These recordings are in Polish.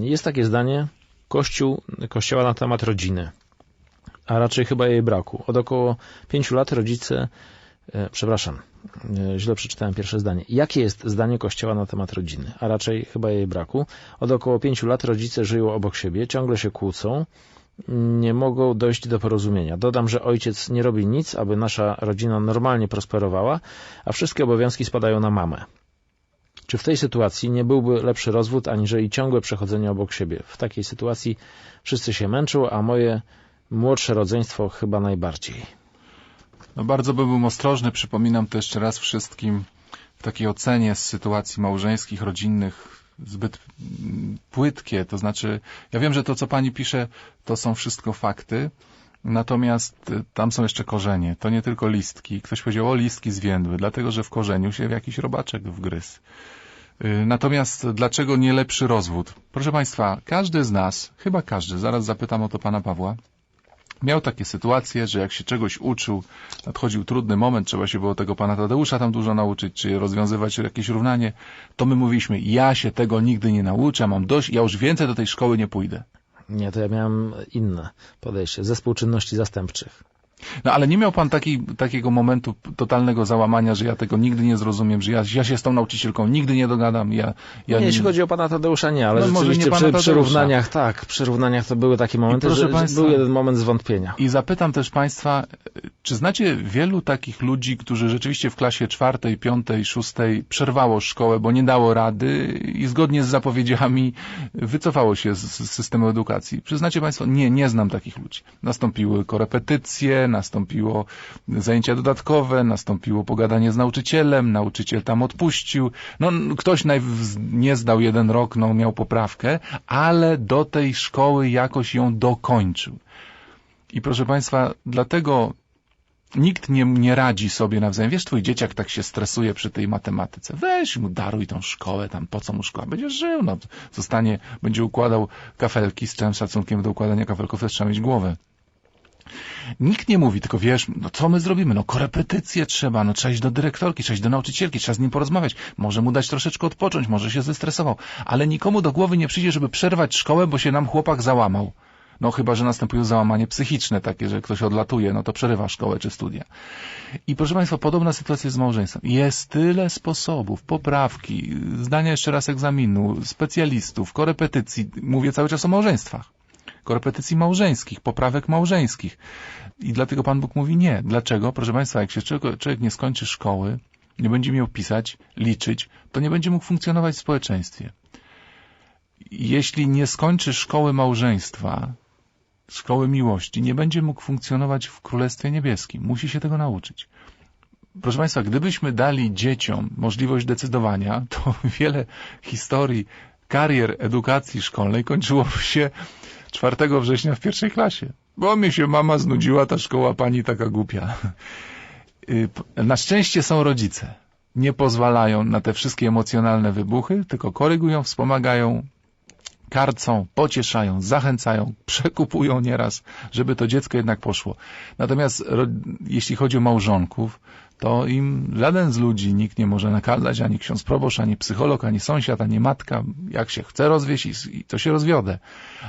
Jest takie zdanie Kościół, Kościoła na temat rodziny, a raczej chyba jej braku. Od około pięciu lat rodzice, e, przepraszam, e, źle przeczytałem pierwsze zdanie. Jakie jest zdanie Kościoła na temat rodziny, a raczej chyba jej braku? Od około pięciu lat rodzice żyją obok siebie, ciągle się kłócą, nie mogą dojść do porozumienia. Dodam, że ojciec nie robi nic, aby nasza rodzina normalnie prosperowała, a wszystkie obowiązki spadają na mamę. Czy w tej sytuacji nie byłby lepszy rozwód, aniżeli ciągłe przechodzenie obok siebie? W takiej sytuacji wszyscy się męczą, a moje młodsze rodzeństwo chyba najbardziej. No bardzo bym ostrożny, przypominam to jeszcze raz wszystkim, w takiej ocenie z sytuacji małżeńskich, rodzinnych, zbyt mm, płytkie. To znaczy, ja wiem, że to, co pani pisze, to są wszystko fakty, natomiast y, tam są jeszcze korzenie. To nie tylko listki. Ktoś powiedział, o listki zwiędły, dlatego, że w korzeniu się jakiś robaczek wgryzł. Y, Natomiast dlaczego nie lepszy rozwód? Proszę Państwa, każdy z nas, chyba każdy, zaraz zapytam o to Pana Pawła, miał takie sytuacje, że jak się czegoś uczył, nadchodził trudny moment, trzeba się było tego Pana Tadeusza tam dużo nauczyć, czy rozwiązywać jakieś równanie, to my mówiliśmy, ja się tego nigdy nie nauczę, mam dość, ja już więcej do tej szkoły nie pójdę. Nie, to ja miałem inne podejście. Zespół czynności zastępczych. No ale nie miał pan taki, takiego momentu totalnego załamania, że ja tego nigdy nie zrozumiem, że ja, ja się z tą nauczycielką nigdy nie dogadam. Ja, ja nie, jeśli chodzi o pana Tadeusza, nie, ale No, może rzeczywiście nie przy, przy równaniach, tak, przy równaniach to były takie momenty, że, państwa- był jeden moment zwątpienia. I zapytam też Państwa, czy znacie wielu takich ludzi, którzy rzeczywiście w klasie czwartej, piątej, szóstej przerwało szkołę, bo nie dało rady i zgodnie z zapowiedziami wycofało się z, z systemu edukacji? Przyznacie Państwo? Nie, nie znam takich ludzi. Nastąpiły korepetycje, nastąpiło zajęcia dodatkowe, nastąpiło pogadanie z nauczycielem, nauczyciel tam odpuścił. No, ktoś nie zdał jeden rok, no miał poprawkę, ale do tej szkoły jakoś ją dokończył. I proszę Państwa, dlatego nikt nie, nie radzi sobie nawzajem. Wiesz, twój dzieciak tak się stresuje przy tej matematyce. Weź mu, daruj tą szkołę, tam po co mu szkoła? Będzie żył, no, zostanie, będzie układał kafelki, z całym szacunkiem do układania kafelków też trzeba mieć głowę. Nikt nie mówi, tylko wiesz, no co my zrobimy? No korepetycje trzeba, no trzeba iść do dyrektorki, trzeba iść do nauczycielki, trzeba z nim porozmawiać, może mu dać troszeczkę odpocząć, może się zestresował, ale nikomu do głowy nie przyjdzie, żeby przerwać szkołę, bo się nam chłopak załamał. No chyba, że następuje załamanie psychiczne takie, że ktoś odlatuje, no to przerywa szkołę czy studia. I proszę Państwa, podobna sytuacja z małżeństwem. Jest tyle sposobów, poprawki, zdania jeszcze raz egzaminu, specjalistów, korepetycji. Mówię cały czas o małżeństwach. Korepetycji małżeńskich, poprawek małżeńskich. I dlatego Pan Bóg mówi nie. Dlaczego? Proszę Państwa, jak się człowiek, nie skończy szkoły, nie będzie miał pisać, liczyć, to nie będzie mógł funkcjonować w społeczeństwie. Jeśli nie skończy szkoły małżeństwa, szkoły miłości, nie będzie mógł funkcjonować w Królestwie Niebieskim. Musi się tego nauczyć. Proszę Państwa, gdybyśmy dali dzieciom możliwość decydowania, to wiele historii karier edukacji szkolnej kończyłoby się 4 września w pierwszej klasie. Bo mi się mama znudziła, ta szkoła pani taka głupia. Y, Na szczęście są rodzice. Nie pozwalają na te wszystkie emocjonalne wybuchy, tylko korygują, wspomagają, karcą, pocieszają, zachęcają, przekupują nieraz, żeby to dziecko jednak poszło. Natomiast jeśli chodzi o małżonków, to im żaden z ludzi, nikt nie może nakazać, ani ksiądz proboszcz, ani psycholog, ani sąsiad, ani matka, jak się chce rozwieść i, to się rozwiodę.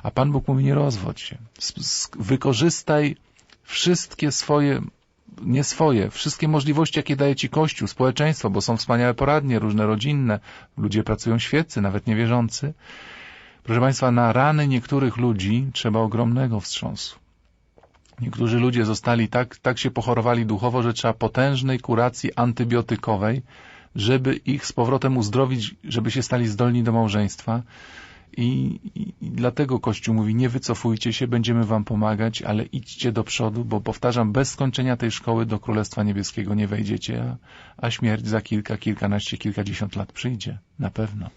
A Pan Bóg mówi, nie rozwodź się. Wykorzystaj wszystkie swoje nie swoje, wszystkie możliwości, jakie daje Ci Kościół, społeczeństwo, bo są wspaniałe poradnie, różne rodzinne, ludzie pracują świeccy, nawet niewierzący. Proszę Państwa, na rany niektórych ludzi trzeba ogromnego wstrząsu. Niektórzy ludzie zostali tak, tak się pochorowali duchowo, że trzeba potężnej kuracji antybiotykowej, żeby ich z powrotem uzdrowić, żeby się stali zdolni do małżeństwa. I, i, I dlatego Kościół mówi, nie wycofujcie się, będziemy wam pomagać, ale idźcie do przodu, bo powtarzam, bez skończenia tej szkoły do Królestwa Niebieskiego nie wejdziecie, a, a śmierć za kilka, kilkanaście, kilkadziesiąt lat przyjdzie. Na pewno.